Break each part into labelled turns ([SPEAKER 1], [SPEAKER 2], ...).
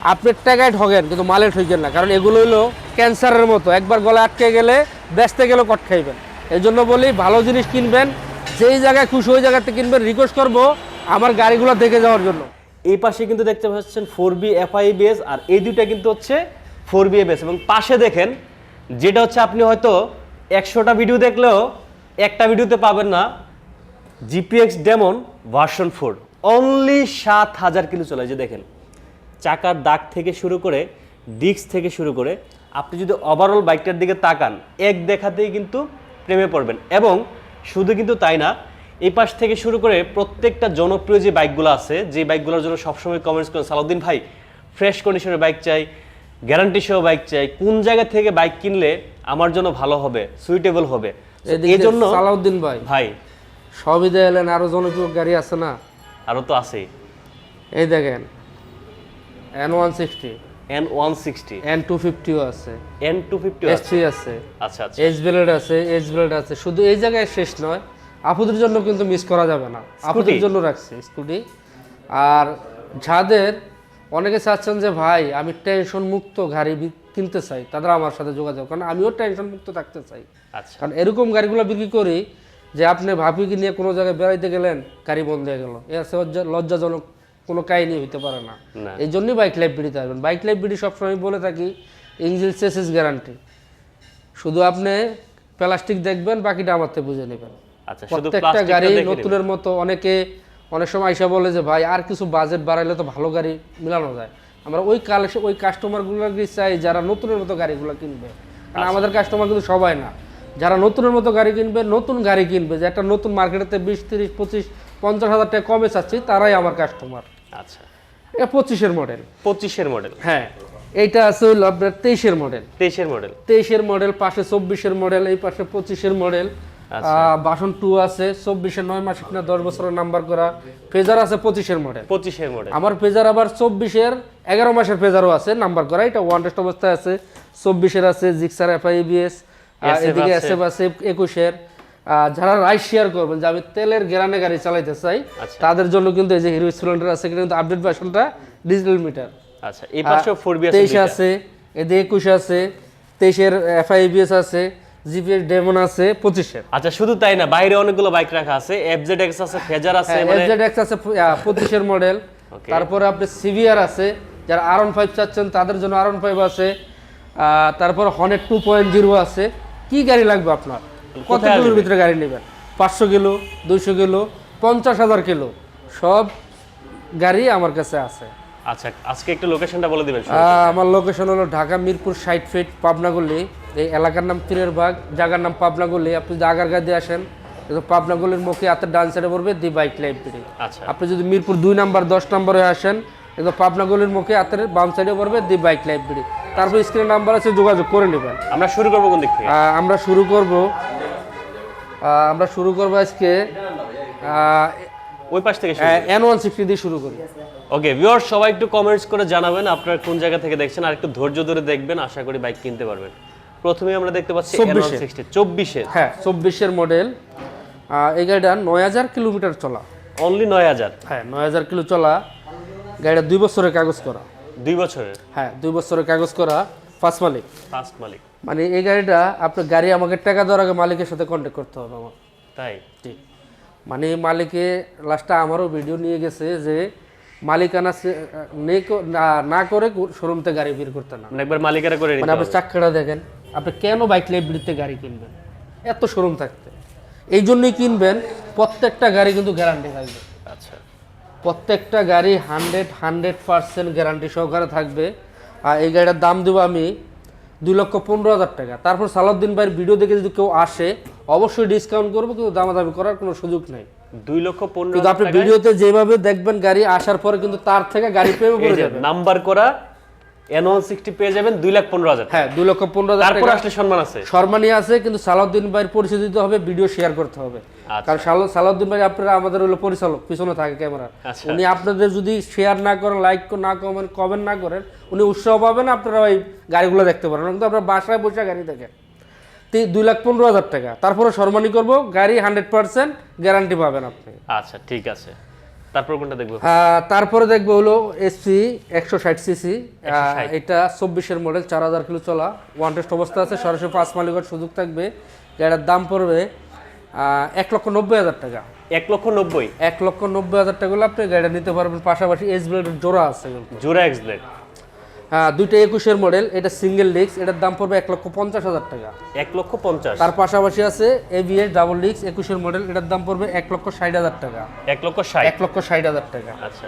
[SPEAKER 1] আপনার টাকায় ঠগেন, কিন্তু মালে ঠকেন না। কারণ এগুলো হলো ক্যান্সারের মতো। একবার গলা আটকে গেলে বেচতে গেলে কট খাইবেন। এই জন্য বলি, ভালো জিনিস কিনবেন, যেই জায়গায় খুশি ওই জায়গাতে কিনবেন। রিকোয়েস্ট করব আমার গাড়িগুলো দেখে যাওয়ার জন্য।
[SPEAKER 2] এই পাশে কিন্তু দেখতে পাচ্ছেন ফোর বি এফআইবিএস, আর এই দুইটা কিন্তু হচ্ছে ফোর বি এবিএস এবং পাশে দেখেন, যেটা হচ্ছে আপনি হয়তো একশোটা ভিডিও দেখলেও একটা ভিডিওতে পাবেন না, GPX demon version four. Only সাত হাজার কিলো চলে যে দেখেন। চাকার দাগ থেকে শুরু করে ডিস্ক থেকে শুরু করে আপনি যদি ওভারঅল বাইকটার দিকে তাকান এক দেখাতেই কিন্তু প্রেমে পড়বেন। এবং শুধু কিন্তু তাই না এই পাশ থেকে শুরু করে প্রত্যেকটা জনপ্রিয় যে বাইকগুলো আছে যে বাইকগুলোর জন্য সবসময় কমেন্টস করেন সালাউদ্দিন ভাই ফ্রেশ কন্ডিশনের বাইক চাই গ্যারান্টি সহ বাইক চাই কোন জায়গা থেকে বাইক কিনলে আমার জন্য ভালো হবে সুইটেবল হবে? এই জন্য
[SPEAKER 1] সালাউদ্দিন ভাই
[SPEAKER 2] ভাই।
[SPEAKER 1] সবই এলেন আরও জনপ্রিয় গাড়ি আছে না?
[SPEAKER 2] আরও তো আছেই।
[SPEAKER 1] এই দেখেন N one sixty
[SPEAKER 2] N one sixty
[SPEAKER 1] N two ফিফটিও আছে।
[SPEAKER 2] N two fifty
[SPEAKER 1] S three আছে?
[SPEAKER 2] আচ্ছা আচ্ছা।
[SPEAKER 1] এজ ব্লেড আছে এজ ব্লেড আছে। শুধু এই জায়গায় শেষ নয় আপুদের জন্য কিন্তু মিস করা যাবে না। আপুদের জন্য রাখছি স্কুটি আর যাদের অনেকে চাচ্ছেন যে ভাই আমি টেনশন মুক্ত গাড়ি কিনতে চাই। তাদের আমার সাথে যোগাযোগ কারণ আমিও টেনশন মুক্ত থাকতে চাই।
[SPEAKER 2] আচ্ছা।
[SPEAKER 1] কারণ এরকম গাড়িগুলো বিক্রি করি যে আপনি ভাবিকে নিয়ে কোনো জায়গায় বেড়াইতে গেলেন গাড়ি বন্ধ হয়ে গেল। এ আছে লজ্জাজনক কোনো কাহিনী হইতে পারে না। এই জন্যই বাইক লাইফ বিডিতে আসবেন। বাইক লাইফ বিডি সবসময় বলে থাকি ইঞ্জিন সেসিস গ্যারান্টি শুধু আপনি প্লাস্টিক দেখবেন বাকিটা আমার থেকে বুঝে নেবেন।
[SPEAKER 2] আচ্ছা
[SPEAKER 1] প্রত্যেকটা গাড়ি নতুনের মতো অনেকে অনেক সময় আইসা বলে যে ভাই আর কিছু বাজেট বাড়াইলে তো ভালো গাড়ি মিলানো যায়। আমরা ওই কালেকশন ওই কাস্টমারগুলোকে চাই যারা নতুনের মতো গাড়িগুলো কিনবে?
[SPEAKER 2] আচ্ছা।
[SPEAKER 1] কারণ আমাদের কাস্টমার কিন্তু সবাই না। যারা নতুনের মতো গাড়ি কিনবে নতুন গাড়ি কিনবে যে একটা নতুন মার্কেটেতে বিশ তিরিশ পঁচিশ পঞ্চাশ হাজার টাকা কমে চাচ্ছি তারাই আমার কাস্টমার
[SPEAKER 2] আচ্ছা।
[SPEAKER 1] এটা পঁচিশের মডেল।
[SPEAKER 2] পঁচিশের মডেল।
[SPEAKER 1] হ্যাঁ এইটা আছে হলো আপনার তেইশের মডেল।
[SPEAKER 2] তেইশের মডেল।
[SPEAKER 1] তেইশের মডেল পাশে চব্বিশের মডেল এই পাশে পঁচিশের মডেল।
[SPEAKER 2] আচ্ছা।
[SPEAKER 1] বাসন টু আছে চব্বিশের নয় মাস কিনা দশ বছরের নাম্বার করা। ফেজার আছে পঁচিশের মডেল।
[SPEAKER 2] পঁচিশের মডেল।
[SPEAKER 1] আমার ফেজার আবার চব্বিশের এগারো মাসের ফেজারও আছে নাম্বার করা। এটা ওয়ান টেস্ট অবস্থায় আছে। চব্বিশের আছে জিক্সার এফআইবিএস এদিকে। এসএফ আছে একুশের। যারা রাইড শেয়ার করবেন যে আমি তেলের গ্যারানে গাড়ি চালাইতে চাই
[SPEAKER 2] আচ্ছা।
[SPEAKER 1] তাদের জন্য কিন্তু এই যে হিরো স্প্লেন্ডার আছে কিন্তু আপডেট ভার্সনটা ডিজিটাল মিটার
[SPEAKER 2] আচ্ছা এই পাশেও ফোর বি
[SPEAKER 1] তেইশ আছে এদিকে একুশ আছে তেইশের এফআইবিএস আছে জিপিএস ডেমন আছে পঁচিশের
[SPEAKER 2] আচ্ছা শুধু তাই না বাইরে অনেকগুলো বাইক রাখা আছে এফজেড এক্স আছে ফেজার আছে মানে
[SPEAKER 1] এফজেড এক্স আছে পঁচিশের মডেল তারপরে আপনি সিভিআর আছে যারা আর ওয়ান ফাইভ চাচ্ছেন তাদের জন্য আর ওয়ান ফাইভ আছে তারপর হনেট টু পয়েন্ট জিরো আছে। কি গাড়ি লাগবে আপনার? কত কিলোর ভিতরে গাড়ি নেবেন? পাঁচশো কিলো দুইশো কিলো পঞ্চাশ হাজার কিলো। সব গাড়ি আমার কাছে আছে।
[SPEAKER 2] আচ্ছা আজকে একটু লোকেশনটা বলে দিবেন
[SPEAKER 1] আমার লোকেশন হলো ঢাকা মিরপুর ষাট ফিট পাবনাগুলি এই এলাকার নাম পীরের বাগ জায়গার নাম পাবনাগুলি আপনি যদি আগারগা দিয়ে আসেন পাবনাগুলির মুখে হাতের ডান সাইডে পড়বে দি বাইক লাইব্রেরি।
[SPEAKER 2] আচ্ছা।
[SPEAKER 1] আপনি যদি মিরপুর দুই নাম্বার দশ নম্বরে আসেন কিন্তু পাবনাগুলির মুখে হাতের বাম সাইডে পড়বে দি বাইক লাইব্রেরি তারপর স্ক্রিন নাম্বার আছে যোগাযোগ করে নেবেন।
[SPEAKER 2] আমরা শুরু করব কোন দিক থেকে?
[SPEAKER 1] আমরা শুরু করব আমরা শুরু করব আজকে
[SPEAKER 2] ওই পাশ থেকে
[SPEAKER 1] এন ওয়ান সিক্সটি দিয়ে শুরু করি।
[SPEAKER 2] ওকে ভিউয়ার সবাই একটু কমেন্টস করে জানাবেন আপনারা কোন জায়গা থেকে দেখছেন আর একটু ধৈর্য ধরে দেখবেন আশা করি বাইক কিনতে পারবেন। প্রথমে আমরা দেখতে পাচ্ছি
[SPEAKER 1] 24 এর।
[SPEAKER 2] সিক্সটি চব্বিশের।
[SPEAKER 1] হ্যাঁ চব্বিশের মডেল এই গাড়িটা নয় হাজার কিলোমিটার চলা।
[SPEAKER 2] অনলি নয় হাজার।
[SPEAKER 1] হ্যাঁ নয় হাজার কিলো চলা। গাড়িটা দুই বছরের কাগজ করা।
[SPEAKER 2] দুই বছরের?
[SPEAKER 1] হ্যাঁ দুই বছরের কাগজ করা ফার্স্ট মালিক।
[SPEAKER 2] ফার্স্ট মালিক।
[SPEAKER 1] মানে এই গাড়িটা আপনার গাড়ি আমাকে টাকা দেওয়ার আগে মালিকের সাথে কন্ট্যাক্ট করতে হবে আমার।
[SPEAKER 2] তাই?
[SPEAKER 1] ঠিক মানে মালিকে লাস্টে আমারও ভিডিও নিয়ে গেছে যে মালিকানা না- না করে শোরুম থেকে গাড়ি বের করতে না।
[SPEAKER 2] মানে একবার মালিকেরা করে
[SPEAKER 1] মানে আপনি। চাকরিটা দেখেন আপনি কেন বাইক লাইব্রেরিতে গাড়ি কিনবেন? এত শোরুম থাকতে। এই জন্যই কিনবেন প্রত্যেকটা গাড়ি কিন্তু গ্যারান্টি থাকবে। প্রত্যেকটা গাড়ি হান্ড্রেড হান্ড্রেড পার্সেন্ট গ্যারান্টি সহকারে থাকবে। আর এই গাড়িটার দাম দেবো আমি দুই লক্ষ পনেরো হাজার টাকা। তারপর সালাউদ্দিন ভাইয়ের ভিডিও দেখে যদি কেউ আসে অবশ্যই ডিসকাউন্ট করব কিন্তু দামাদামি করার কোনো সুযোগ নেই।
[SPEAKER 2] দুই লক্ষ পনেরো
[SPEAKER 1] আপনি ভিডিওতে যেভাবে দেখবেন গাড়ি আসার পরে কিন্তু তার থেকে গাড়ি পেয়ে
[SPEAKER 2] নাম্বার করা এন ওয়ান সিক্সটি পেয়ে যাবেন দুই লাখ পনেরো হাজার
[SPEAKER 1] হ্যাঁ দুই লক্ষ পনেরো হাজার
[SPEAKER 2] তারপর আসলে সম্মান আছে?
[SPEAKER 1] সম্মানী আছে কিন্তু সালাউদ্দিন ভাইয়ের পরিচয় দিতে হবে ভিডিও শেয়ার করতে হবে।
[SPEAKER 2] আচ্ছা।
[SPEAKER 1] কারণ সালাউদ্দিন ভাই আপনারা আমাদের হলো পরিচালক পিছনে থাকে ক্যামেরা
[SPEAKER 2] আচ্ছা।
[SPEAKER 1] উনি আপনাদের যদি শেয়ার না করেন লাইক না কমেন কমেন্ট না করেন উনি উৎসাহ পাবেন আপনারা ওই গাড়িগুলো দেখতে পারেন। কিন্তু আপনার বাসায় বসে গাড়ি দেখেন। দুই লাখ পনেরো হাজার টাকা। তারপরে সম্মানী করব গাড়ি হান্ড্রেড পার্সেন্ট গ্যারান্টি পাবেন আপনি।
[SPEAKER 2] আচ্ছা ঠিক আছে। তারপর কোনটা দেখব?
[SPEAKER 1] তারপরে দেখব হলো এসি একশো ষাট সিসি এটা চব্বিশের মডেল চার হাজার কিলো চলা। ওয়ান টেস্ট অবস্থা আছে সরাসরি পাঁচ মালিকের সুযোগ থাকবে। এটার দাম পড়বে এক লক্ষ নব্বই হাজার টাকা।
[SPEAKER 2] এক লক্ষ নব্বই।
[SPEAKER 1] এক লক্ষ নব্বই হাজার টাকা হলে আপনি গাড়িটা নিতে পারবেন। পাশাপাশি এস ব্লেডের জোড়া আছে।
[SPEAKER 2] জোড়া এক্স ব্লেড
[SPEAKER 1] হ্যাঁ দুইটা একুশের মডেল এটা সিঙ্গেল ডিস্ক এটার দাম পড়বে এক লক্ষ পঞ্চাশ হাজার টাকা।
[SPEAKER 2] এক লক্ষ পঞ্চাশ।
[SPEAKER 1] তার পাশাপাশি আছে এবিএস ডাবল ডিস্ক একুশের মডেল এটার দাম পড়বে এক লক্ষ ষাট হাজার টাকা।
[SPEAKER 2] এক লক্ষ ষাট।
[SPEAKER 1] এক লক্ষ ষাট হাজার টাকা।
[SPEAKER 2] আচ্ছা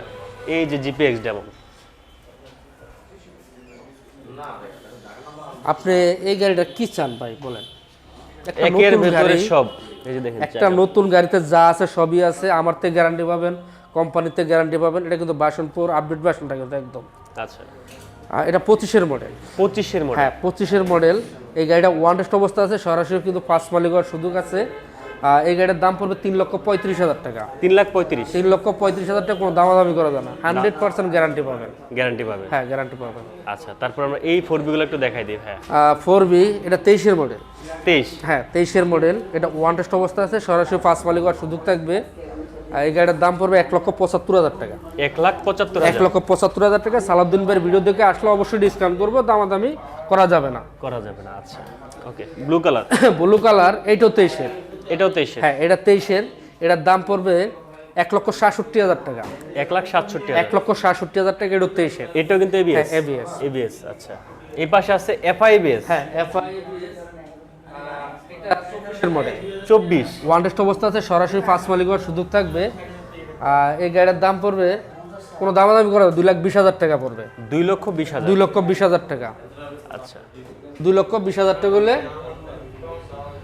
[SPEAKER 2] এই যে জিপিএক্স ডেমন
[SPEAKER 1] আপনি এই গাড়িটা কি চান ভাই বলেন। একটা
[SPEAKER 2] একের
[SPEAKER 1] নতুন
[SPEAKER 2] ভেতরে সব এই যে দেখেন
[SPEAKER 1] একটা নতুন গাড়িতে যা আছে সবই আছে আমার থেকে গ্যারান্টি পাবেন কোম্পানিতে গ্যারান্টি পাবেন এটা কিন্তু বাসনপুর আপডেট বাসনটা কিন্তু একদম।
[SPEAKER 2] আচ্ছা।
[SPEAKER 1] এটা পঁচিশের মডেল
[SPEAKER 2] পঁচিশের মডেল
[SPEAKER 1] হ্যাঁ পঁচিশের মডেল এই গাড়িটা ওয়ান টেস্ট অবস্থা আছে সরাসরি কিন্তু পাঁচ মালিক হওয়ার সুযোগ আছে। এই গাড়ির দাম পড়বে তিন লক্ষ পঁয়ত্রিশ হাজার টাকা।
[SPEAKER 2] তিন লাখ পঁয়ত্রিশ।
[SPEAKER 1] তিন লক্ষ পঁয়ত্রিশ হাজার টাকা কোনো দামাদামি করা যায় না। হান্ড্রেড পার্সেন্ট গ্যারান্টি পাবেন।
[SPEAKER 2] গ্যারান্টি পাবে
[SPEAKER 1] হ্যাঁ গ্যারান্টি পাবেন।
[SPEAKER 2] আচ্ছা তারপর আমরা এই ফোর বিগুলো একটু দেখাই দিই হ্যাঁ
[SPEAKER 1] ফোর বি এটা তেইশের মডেল
[SPEAKER 2] তেইশ।
[SPEAKER 1] হ্যাঁ তেইশের মডেল এটা ওয়ান টেস্ট অবস্থা আছে সরাসরি পাঁচ মালিক হওয়ার সুযোগ থাকবে। এই গাড়ির দাম পড়বে এক লক্ষ পঁচাত্তর হাজার টাকা।
[SPEAKER 2] এক লাখ পঁচাত্তর
[SPEAKER 1] এক লক্ষ পঁচাত্তর হাজার টাকা। সালাউদ্দিন ভাইয়ের ভিডিও দেখে আসলে অবশ্যই ডিসকাউন্ট করব দামাদামি করা যাবে না।
[SPEAKER 2] করা যাবে না আচ্ছা। Okay blue colour
[SPEAKER 1] blue colour এইটাও তেইশের।
[SPEAKER 2] এটাও তেইশে
[SPEAKER 1] হ্যাঁ এটা তেইশের। এটার দাম পড়বে এক লক্ষ সাতষট্টি হাজার টাকা।
[SPEAKER 2] এক লাখ সাতষট্টি
[SPEAKER 1] এক লক্ষ সাতষট্টি হাজার টাকা এটাও তেইশের।
[SPEAKER 2] এটাও কিন্তু এবিএস
[SPEAKER 1] ABS
[SPEAKER 2] এবিএস আচ্ছা। এই পাশে আছে এফআইবিএস
[SPEAKER 1] হ্যাঁ এফআই এটা চব্বিশের মডেল
[SPEAKER 2] চব্বিশ।
[SPEAKER 1] ওয়ান টেস্ট অবস্থা আছে সরাসরি পাঁচ মালিক হওয়ার সুযোগ থাকবে। আর এই গাড়ির দাম পড়বে কোনো দামাদামি করা দুই লাখ বিশ হাজার টাকা পড়বে।
[SPEAKER 2] দুই লক্ষ বিশ হাজার।
[SPEAKER 1] দুই লক্ষ বিশ হাজার টাকা।
[SPEAKER 2] আচ্ছা।
[SPEAKER 1] দুই লক্ষ বিশ হাজার টাকা হলে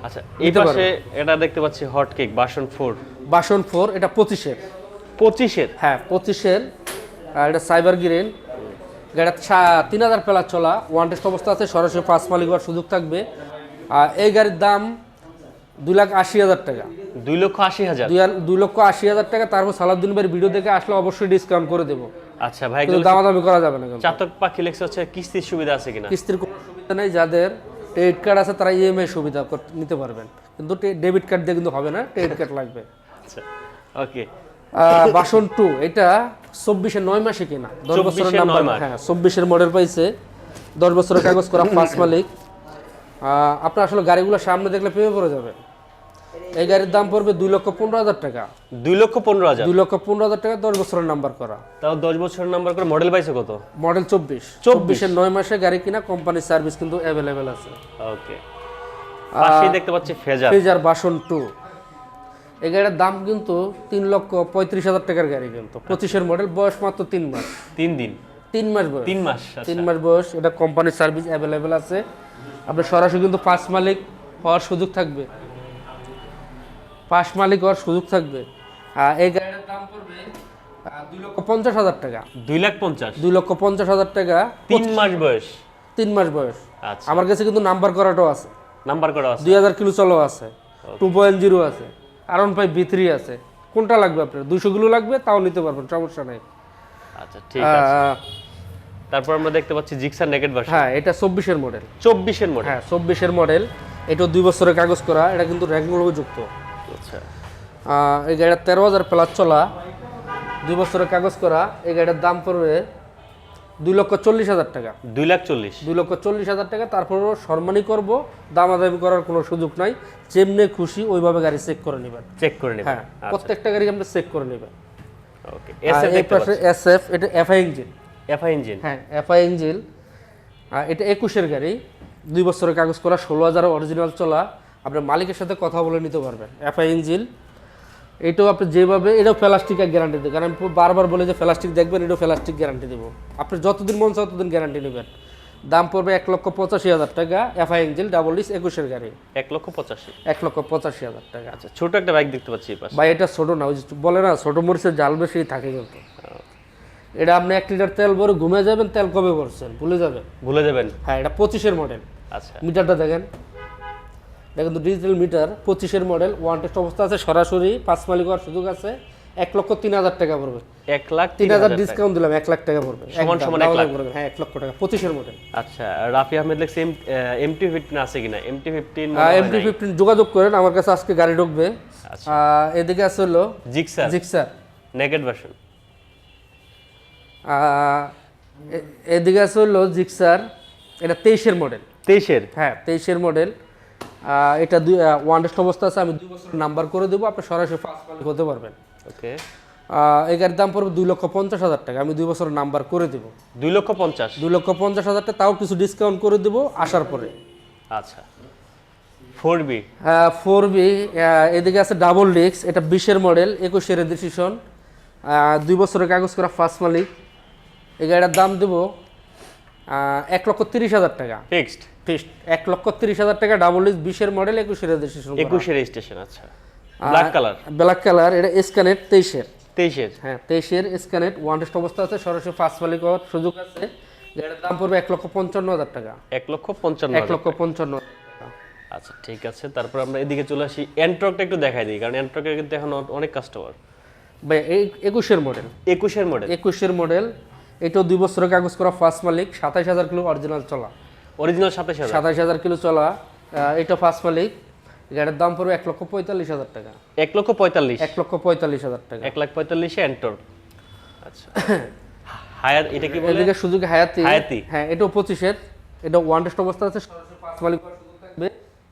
[SPEAKER 2] আচ্ছা এই পাশে এটা দেখতে পাচ্ছি hot cake version four
[SPEAKER 1] version four এটা পঁচিশের।
[SPEAKER 2] পঁচিশের?
[SPEAKER 1] হ্যাঁ পঁচিশের। এটা সাইবার গ্রিন গাড়িটা তিন হাজার প্লাস চলা। ওয়ান টেস্ট অবস্থা আছে সরাসরি পাঁচ মালিক হওয়ার সুযোগ থাকবে। আর এই গাড়ির দাম দুই লাখ আশি হাজার টাকা।
[SPEAKER 2] দুই লক্ষ আশি হাজার?
[SPEAKER 1] দুই লক্ষ আশি হাজার টাকা তারপর সালাউদ্দিন ভাইয়ের ভিডিও দেখে আসলে অবশ্যই ডিসকাউন্ট করে দেবো।
[SPEAKER 2] আচ্ছা ভাই
[SPEAKER 1] কিন্তু দামাদামি করা যাবে না
[SPEAKER 2] চাতক পাখি লেখছে হচ্ছে কিস্তির সুবিধা আছে কিনা?
[SPEAKER 1] কিস্তির কোনো সুবিধা নেই যাদের ক্রেডিট কার্ড আছে তারা ইএমআই সুবিধা নিতে পারবেন। কিন্তু ডেবিট কার্ড দিয়ে কিন্তু হবে না ক্রেডিট কার্ড লাগবে।
[SPEAKER 2] আচ্ছা ওকে
[SPEAKER 1] বাসন টু এটা চব্বিশের নয় মাসে কিনা। দশ
[SPEAKER 2] 24
[SPEAKER 1] বছরের নাম্বার হ্যাঁ চব্বিশের মডেল পাইছে। দশ বছরের কাগজ করা পাঁচ মালিক। আপনার আসলে গাড়িগুলো সামনে দেখলে পেয়ে পড়ে যাবে। এই গাড়ির দাম পড়বে দুই লক্ষ পনেরো হাজার টাকা।
[SPEAKER 2] দুই লক্ষ পনেরো হাজার?
[SPEAKER 1] দুই লক্ষ পনেরো হাজার টাকা দশ বছরের নাম্বার করা।
[SPEAKER 2] তাও দশ বছরের নাম্বার করে মডেল পাইছে কত?
[SPEAKER 1] মডেল চব্বিশ। চব্বিশের নয় মাসে গাড়ি কিনা কোম্পানির সার্ভিস কিন্তু অ্যাভেলেবেল আছে।
[SPEAKER 2] ওকে পাশেই দেখতে পাচ্ছি ফেজার
[SPEAKER 1] ফ্রিজার বাসন টু এই গাড়ির দাম কিন্তু তিন লক্ষ পঁয়ত্রিশ হাজার টাকার গাড়ি কিন্তু। পঁচিশের মডেল বয়স মাত্র তিন মাস।
[SPEAKER 2] তিন দিন।
[SPEAKER 1] তিন মাস বয়স।
[SPEAKER 2] তিন মাস আচ্ছা।
[SPEAKER 1] তিন মাস বয়স এটা কোম্পানির সার্ভিস অ্যাভেলেবেল আছে। আপনার সরাসরি কিন্তু পাঁচ মালিক হওয়ার সুযোগ থাকবে। পাঁচ মালিক হওয়ার সুযোগ থাকবে। আর এই গাড়ির দাম পড়বে দুই লক্ষ পঞ্চাশ হাজার টাকা।
[SPEAKER 2] দুই লাখ পঞ্চাশ?
[SPEAKER 1] দুই লক্ষ পঞ্চাশ হাজার টাকা।
[SPEAKER 2] তিন মাস বয়স?
[SPEAKER 1] তিন মাস বয়স।
[SPEAKER 2] আচ্ছা।
[SPEAKER 1] আমার কাছে কিন্তু নাম্বার করাটাও আছে।
[SPEAKER 2] নাম্বার করা আছে?
[SPEAKER 1] দুই হাজার কিলো চলো আছে। টু পয়েন্ট জিরো আছে। আর ওয়ান ফাইভ বি থ্রি আছে। কোনটা লাগবে আপনার? দুশো কিলো লাগবে তাও নিতে পারবেন সমস্যা নেই।
[SPEAKER 2] আচ্ছা ঠিক আছে। তারপর আমরা দেখতে পাচ্ছি জিক্সার নেকেট ভার্সন
[SPEAKER 1] হ্যাঁ এটা চব্বিশের মডেল
[SPEAKER 2] চব্বিশের মডেল
[SPEAKER 1] হ্যাঁ চব্বিশের মডেল এটা দুই বছরের কাগজ করা। এটা কিন্তু র্যাঙ্কগুলো যুক্ত। এই গাড়িটা তেরো হাজার প্লাস চলা দুই বছরের কাগজ করা এই গাড়িটার দাম পড়বে দুই লক্ষ চল্লিশ হাজার টাকা।
[SPEAKER 2] দুই লাখ চল্লিশ।
[SPEAKER 1] দুই লক্ষ চল্লিশ হাজার টাকা তারপরও সম্মানই করব দামাদামি করার কোনো সুযোগ নাই যেমনি খুশি ওইভাবে গাড়ি চেক করে নেবেন।
[SPEAKER 2] চেক করে নেবেন।
[SPEAKER 1] হ্যাঁ প্রত্যেকটা গাড়ি আমরা চেক করে নেবেন।
[SPEAKER 2] ওকে
[SPEAKER 1] এই পাশে এটা এফআই ইঞ্জিন
[SPEAKER 2] এফআই ইঞ্জিন
[SPEAKER 1] হ্যাঁ এফআই ইঞ্জিন এটা একুশের গাড়ি দুই বছরের কাগজ করা ষোলো হাজার অরিজিনাল চলা। আপনার মালিকের সাথে কথা বলে নিতে পারবেন। এফআই ইঞ্জিন এটাও আপনি যেভাবে এটাও প্লাস্টিকের গ্যারান্টি দেবেন কারণ আমি বারবার বলে যে প্লাস্টিক দেখবেন এটাও প্লাস্টিক গ্যারান্টি দেবো। আপনি যতদিন মন চায় ততদিন গ্যারান্টি নেবেন। দাম পড়বে এক লক্ষ পঁচাশি হাজার টাকা এফআই ইঞ্জিন ডাবল ডিস একুশের গাড়ি।
[SPEAKER 2] এক লক্ষ পঁচাশি।
[SPEAKER 1] এক লক্ষ পঁচাশি হাজার টাকা।
[SPEAKER 2] আচ্ছা ছোট একটা বাইক দেখতে পাচ্ছি
[SPEAKER 1] ভাই এটা ছোট না ওই যে বলে না ছোট মরিচের জাল বেশি থাকে কিন্তু। এটা আপনি এক লিটার তেল ভরে ঘুমে যাবেন তেল কবে ভরছেন? ভুলে যাবেন।
[SPEAKER 2] ভুলে যাবেন।
[SPEAKER 1] হ্যাঁ এটা পঁচিশের মডেল
[SPEAKER 2] আচ্ছা।
[SPEAKER 1] মিটারটা দেখেন। এটা কিন্তু ডিজিটাল মিটার পঁচিশের মডেল ওয়ান টেস্ট অবস্থা আছে সরাসরি পাঁচ মালিক হওয়ার সুযোগ আছে এক লক্ষ তিন হাজার টাকা পড়বে।
[SPEAKER 2] এক লাখ
[SPEAKER 1] তিন হাজার ডিসকাউন্ট দিলাম এক লাখ টাকা পড়বে
[SPEAKER 2] সমান সমান এক লাখ।
[SPEAKER 1] পড়বে, হ্যাঁ এক লক্ষ টাকা পঁচিশের মডেল
[SPEAKER 2] আচ্ছা রাফি আহমেদ লেখছে এমটি ফিফটিন আছে কিনা? এমটি ফিফটিন
[SPEAKER 1] এমটি ফিফটিন যোগাযোগ করেন আমার কাছে আজকে গাড়ি ঢুকবে।
[SPEAKER 2] আচ্ছা।
[SPEAKER 1] এদিকে আছে হলো
[SPEAKER 2] জিক্সার
[SPEAKER 1] জিক্সার
[SPEAKER 2] নেকেড ভার্সন
[SPEAKER 1] এদিকে আছে হলো জিক্সার এটা তেইশের মডেল
[SPEAKER 2] তেইশের?
[SPEAKER 1] হ্যাঁ তেইশের মডেল এটা দুই ওয়ান টেস্ট অবস্থা আছে আমি দুই বছর নাম্বার করে দেবো আপনি সরাসরি ফার্স্ট মালিক হতে পারবেন।
[SPEAKER 2] ওকে
[SPEAKER 1] এই গাড়ির দাম পড়বে দুই লক্ষ পঞ্চাশ হাজার টাকা আমি দুই বছর নাম্বার করে দিব।
[SPEAKER 2] দুই লক্ষ পঞ্চাশ?
[SPEAKER 1] দুই লক্ষ পঞ্চাশ হাজার টাকা তাও কিছু ডিসকাউন্ট করে দেবো আসার পরে।
[SPEAKER 2] আচ্ছা। ফোর বি হ্যাঁ
[SPEAKER 1] ফোর বি এদিকে আছে ডাবল ডিক্স এটা বিশের মডেল একুশের ডিসিশন দুই বছরের কাগজ করা ফার্স্ট মালিক। এই গাড়িটার দাম দেব এক লক্ষ তিরিশ হাজার টাকা।
[SPEAKER 2] ফিক্সড?
[SPEAKER 1] ফিক্সড। এক লক্ষ তিরিশ হাজার টাকা ডাবল ডিক্স বিশের মডেল একুশের ডিসিশন
[SPEAKER 2] একুশের স্টেশন আচ্ছা। ব্ল্যাক কালার
[SPEAKER 1] ব্ল্যাক কালার এটা স্ক্যানেট তেইশের।
[SPEAKER 2] তেইশের?
[SPEAKER 1] হ্যাঁ তেইশের স্ক্যানেট ওয়ান টেস্ট অবস্থা আছে সরাসরি ফার্স্ট মালিক হওয়ার সুযোগ আছে। গাড়ির দাম পড়বে এক লক্ষ পঞ্চান্ন হাজার টাকা।
[SPEAKER 2] এক লক্ষ পঞ্চান্ন
[SPEAKER 1] এক লক্ষ পঞ্চান্ন
[SPEAKER 2] আচ্ছা ঠিক আছে তারপর আমরা এদিকে চলে আসি। এন্ট্রকটা একটু দেখাই দিই কারণ এন্ট্রকের কিন্তু এখন অনেক কাস্টমার
[SPEAKER 1] ভাই এই একুশের মডেল
[SPEAKER 2] একুশের মডেল
[SPEAKER 1] একুশের মডেল এটাও দুই বছরের কাগজ করা ফার্স্ট মালিক সাতাইশ হাজার কিলো অরিজিনাল চলা।
[SPEAKER 2] অরিজিনাল সাতাশ হাজার?
[SPEAKER 1] সাতাইশ হাজার কিলো চলা এটা ফার্স্ট মালিক। গাড়ির দাম পড়বে এক লক্ষ পঁয়তাল্লিশ হাজার টাকা।
[SPEAKER 2] এক লক্ষ পঁয়তাল্লিশ?
[SPEAKER 1] এক লক্ষ পঁয়তাল্লিশ হাজার টাকা।
[SPEAKER 2] এক লাখ পঁয়তাল্লিশে এন্ট্রক আচ্ছা। হায়ার এটা কি বলে
[SPEAKER 1] এদিকে সুযোগ হায়াতি।
[SPEAKER 2] হায়াতি।
[SPEAKER 1] হ্যাঁ এটাও পঁচিশের। এটা ওয়ান টেস্ট অবস্থা আছে মালিক হওয়ার থাকবে।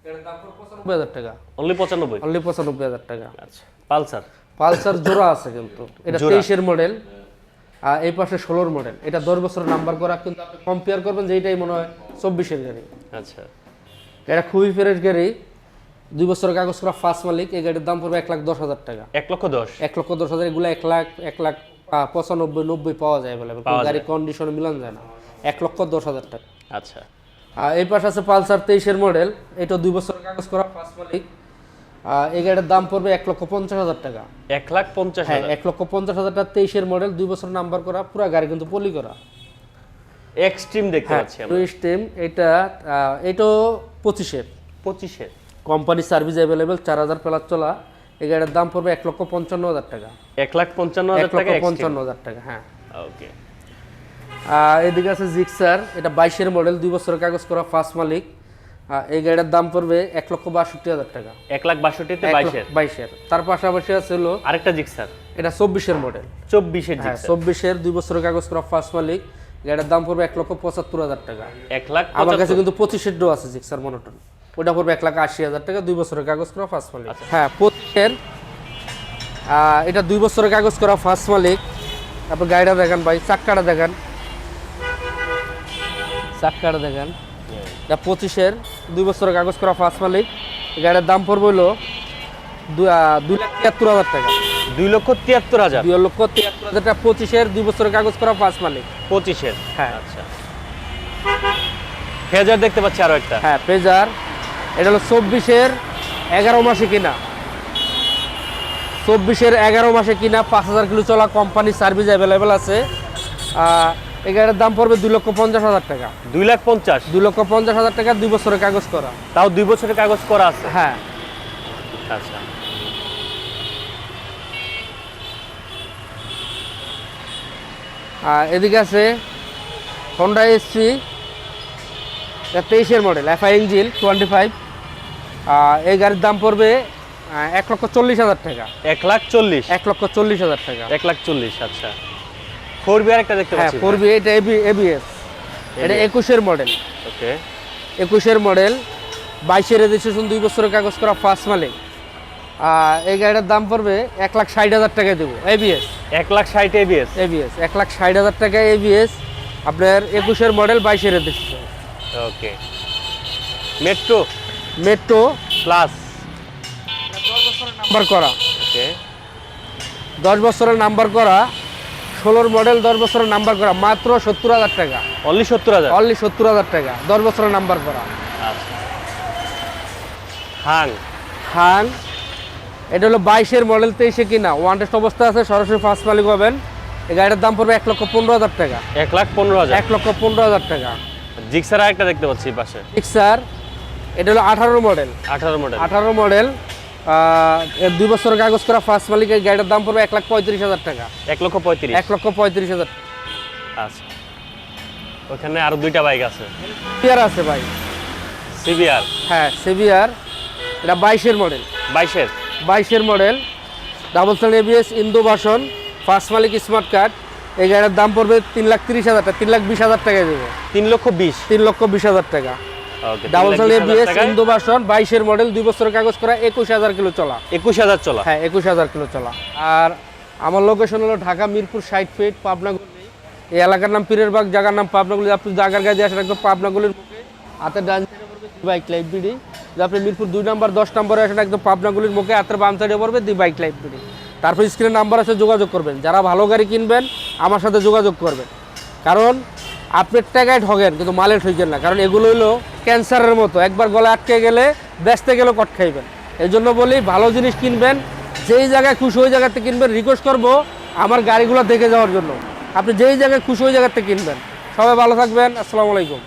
[SPEAKER 1] গাড়ির দাম পড়বে পঁচানব্বই হাজার টাকা।
[SPEAKER 2] অনলি পঁচানব্বই?
[SPEAKER 1] অনলি পঁচানব্বই হাজার টাকা।
[SPEAKER 2] আচ্ছা। পালসার
[SPEAKER 1] পালসার জোড়া আছে কিন্তু। এটা তেইশের মডেল এই পাশে ষোলোর মডেল এটা দশ বছরের নাম্বার করা কিন্তু আপনি কম্পেয়ার করবেন যে এটাই মনে হয় চব্বিশের গাড়ি।
[SPEAKER 2] আচ্ছা।
[SPEAKER 1] এটা খুবই ফ্রেশ গাড়ি। দুই বছর কাগজ করা ফার্স্ট মালিক এই গাড়ির দাম পড়বে এক লাখ দশ হাজার টাকা।
[SPEAKER 2] এক লক্ষ দশ?
[SPEAKER 1] এক লক্ষ দশ হাজার এগুলো এক লাখ এক লাখ পঁচানব্বই নব্বই পাওয়া যায় বলে গাড়ির কন্ডিশনে মিলান যায় না। এক লক্ষ দশ হাজার টাকা।
[SPEAKER 2] আচ্ছা।
[SPEAKER 1] এই পাশে আছে পালসার তেইশের মডেল এটা দুই বছর কাগজ করা ফার্স্ট মালিক। এই গাড়ির দাম পড়বে এক লক্ষ পঞ্চাশ হাজার টাকা।
[SPEAKER 2] এক লাখ পঞ্চাশ
[SPEAKER 1] হ্যাঁ এক লক্ষ পঞ্চাশ হাজার টাকা তেইশের মডেল দুই বছর নাম্বার করা পুরো গাড়ি কিন্তু পলি করা।
[SPEAKER 2] এক্সট্রিম দেখতে
[SPEAKER 1] হ্যাঁ
[SPEAKER 2] পাচ্ছি আমরা।
[SPEAKER 1] টু স্টেম এটা এটাও পঁচিশের।
[SPEAKER 2] পঁচিশের।
[SPEAKER 1] কোম্পানি সার্ভিস অ্যাভেলেবেল চার হাজার প্লাস চলা। এই গাড়ির দাম পড়বে এক লক্ষ পঞ্চান্ন হাজার টাকা।
[SPEAKER 2] এক লাখ পঞ্চান্ন
[SPEAKER 1] এক
[SPEAKER 2] হাজার
[SPEAKER 1] লক্ষ
[SPEAKER 2] টাকা
[SPEAKER 1] পঞ্চান্ন হাজার টাকা হ্যাঁ।
[SPEAKER 2] ওকে
[SPEAKER 1] এদিকে আছে জিক্সার এটা বাইশের মডেল দুই বছরের কাগজ করা ফার্স্ট মালিক। এই গাড়ির দাম পড়বে এক লক্ষ বাষট্টি হাজার টাকা।
[SPEAKER 2] এক লাখ বাষট্টিতে বাইশের।
[SPEAKER 1] বাইশের। তার পাশাপাশি আছে হলো
[SPEAKER 2] আরেকটা জিক্সার।
[SPEAKER 1] এটা চব্বিশের মডেল
[SPEAKER 2] চব্বিশের
[SPEAKER 1] হ্যাঁ চব্বিশের দুই বছরের কাগজ করা ফার্স্ট মালিক। গাড়ির দাম পড়বে এক লক্ষ পঁচাত্তর হাজার টাকা।
[SPEAKER 2] এক লাখ
[SPEAKER 1] আমার কাছে কিন্তু পঁচিশের ডো আছে জিক্সার মনোটন ওটা পড়বে এক লাখ আশি হাজার টাকা দুই বছরের কাগজ করা ফার্স্ট মালিক।
[SPEAKER 2] আচ্ছা।
[SPEAKER 1] হ্যাঁ আহ, এটা দুই বছরের কাগজ করা ফার্স্ট মালিক। তারপর গাড়িটা দেখেন ভাই চাক্কাটা দেখেন। চাক্কাটা দেখেন। এটা পঁচিশের দুই বছরের কাগজ করা ফার্স্ট মালিক। গাড়ির দাম পড়বে হলো দুই লাখ তিয়াত্তর হাজার টাকা।
[SPEAKER 2] দুই লক্ষ তিয়াত্তর হাজার?
[SPEAKER 1] দুই লক্ষ তিয়াত্তর হাজার টাকা পঁচিশের দুই বছরের কাগজ করা ফার্স্ট মালিক।
[SPEAKER 2] পঁচিশের?
[SPEAKER 1] হ্যাঁ।
[SPEAKER 2] আচ্ছা। ফেজার দেখতে পাচ্ছি আরও একটা।
[SPEAKER 1] হ্যাঁ ফেজার। এটা হলো চব্বিশের এগারো মাসে কিনা। চব্বিশের এগারো মাসে কিনা পাঁচ হাজার কিলো চলা কোম্পানি সার্ভিস অ্যাভেলেবেল আছে। এই গাড়ির দাম পড়বে দুই লক্ষ পঞ্চাশ হাজার টাকা।
[SPEAKER 2] দুই লাখ পঞ্চাশ?
[SPEAKER 1] দুই লক্ষ পঞ্চাশ হাজার টাকা দুই বছরের কাগজ করা।
[SPEAKER 2] তাও দুই বছরের কাগজ করা আছে?
[SPEAKER 1] হ্যাঁ।
[SPEAKER 2] আচ্ছা।
[SPEAKER 1] আর এদিকে আছে হন্ডা এসপি তেইশের model FI engine twenty five এই গাড়ির দাম পড়বে এক লক্ষ চল্লিশ হাজার টাকা।
[SPEAKER 2] এক লাখ চল্লিশ?
[SPEAKER 1] এক লক্ষ চল্লিশ হাজার টাকা।
[SPEAKER 2] এক লাখ চল্লিশ আচ্ছা। ফোর বি আরেকটা দেখতে
[SPEAKER 1] হ্যাঁ
[SPEAKER 2] পাচ্ছি।
[SPEAKER 1] ফোর বি এটা এবিএস এটা একুশের মডেল
[SPEAKER 2] ওকে
[SPEAKER 1] একুশের মডেল বাইশের রেজিস্ট্রেশন দুই বছরের কাগজ করা ফার্স্ট মালিক। এই গাড়িটার দাম পড়বে এক লাখ ষাট হাজার টাকায় দেবো। এবিএস
[SPEAKER 2] এক লাখ ষাট এবিএস
[SPEAKER 1] এবিএস এক লাখ ষাট হাজার টাকা এবিএস আপনার একুশের মডেল বাইশের registration
[SPEAKER 2] okay metro
[SPEAKER 1] metro
[SPEAKER 2] plus
[SPEAKER 1] number করা।
[SPEAKER 2] ওকে
[SPEAKER 1] দশ বছরের নাম্বার করা ষোলোর মডেল দশ বছরের নাম্বার করা মাত্র সত্তর হাজার টাকা।
[SPEAKER 2] অনলি সত্তর হাজার?
[SPEAKER 1] অনলি সত্তর হাজার টাকা দশ বছরের নাম্বার করা।
[SPEAKER 2] আচ্ছা। হাং?
[SPEAKER 1] এটা হলো বাইশের মডেল তেইশে কিনা। ওয়ান টেস্ট অবস্থা আছে সরাসরি ফার্স্ট মালিক হবেন। এই গাড়ির দাম পড়বে এক লক্ষ পনেরো হাজার টাকা।
[SPEAKER 2] এক লাখ পনেরো হাজার?
[SPEAKER 1] এক লক্ষ পনেরো হাজার টাকা।
[SPEAKER 2] জিক্সার আরেকটা দেখতে পাচ্ছি পাশে।
[SPEAKER 1] স্যার এটা হলো আঠারো মডেল
[SPEAKER 2] আঠারো মডেল
[SPEAKER 1] আঠারো মডেল দুই বছরের কাগজ করা ফার্স্ট মালিকের গাড়ির দাম পড়বে এক লাখ পঁয়ত্রিশ হাজার টাকা।
[SPEAKER 2] এক লক্ষ পঁয়ত্রিশ।
[SPEAKER 1] এক লক্ষ পঁয়ত্রিশ হাজার।
[SPEAKER 2] আচ্ছা। ওখানে আরও দুইটা বাইক আছে।
[SPEAKER 1] সিভিআর আছে ভাই।
[SPEAKER 2] সিবিআর
[SPEAKER 1] হ্যাঁ সিভিআর এটা বাইশের মডেল
[SPEAKER 2] বাইশের?
[SPEAKER 1] বাইশের model double cell ABS Indo বাসন ফার্স্ট মালিক স্মার্ট কার্ড এই গাড়ির দাম পড়বে তিন লাখ তিরিশ হাজার টাকা তিন লাখ বিশ হাজার টাকায় দেবো।
[SPEAKER 2] তিন লক্ষ বিশ।
[SPEAKER 1] তিন লক্ষ বিশ হাজার টাকা। ডাবল ইন্দু মডেল দুই বছরের কাগজ করা একুশ হাজার কিলো চলা।
[SPEAKER 2] একুশ হাজার চলা।
[SPEAKER 1] হ্যাঁ একুশ হাজার কিলো চলা। আর আমার লোকেশন হলো ঢাকা মিরপুর ফিট এই এলাকার নাম জায়গার নাম পাবনাগুলি আপনি জায়গার গায়ে দিয়ে আসেন একদম মুখে। হাতের ডান বাইক বিডি আপনি মিরপুর দুই নাম্বার দশ নম্বরে আসেন একদম মুখে হাতের বাম সাইডে পড়বে দি বাইক লাইট বিডি তারপর স্ক্রিনের নাম্বার আছে যোগাযোগ করবেন। যারা ভালো গাড়ি কিনবেন আমার সাথে যোগাযোগ করবেন। কারণ আপনার টাকায় ঠগেন, কিন্তু মালে ঠকেন না। কারণ এগুলো হলো ক্যান্সারের মতো। একবার গলা আটকে গেলে বেচতে গেলে কট খাইবেন। এই জন্য বলি, ভালো জিনিস কিনবেন, যেই জায়গায় খুশি ওই জায়গাতে কিনবেন। রিকোয়েস্ট করব আমার গাড়িগুলো দেখে যাওয়ার জন্য। আপনি যেই জায়গায় খুশি ওই জায়গাতে কিনবেন। সবাই ভালো থাকবেন। আসসালামু আলাইকুম।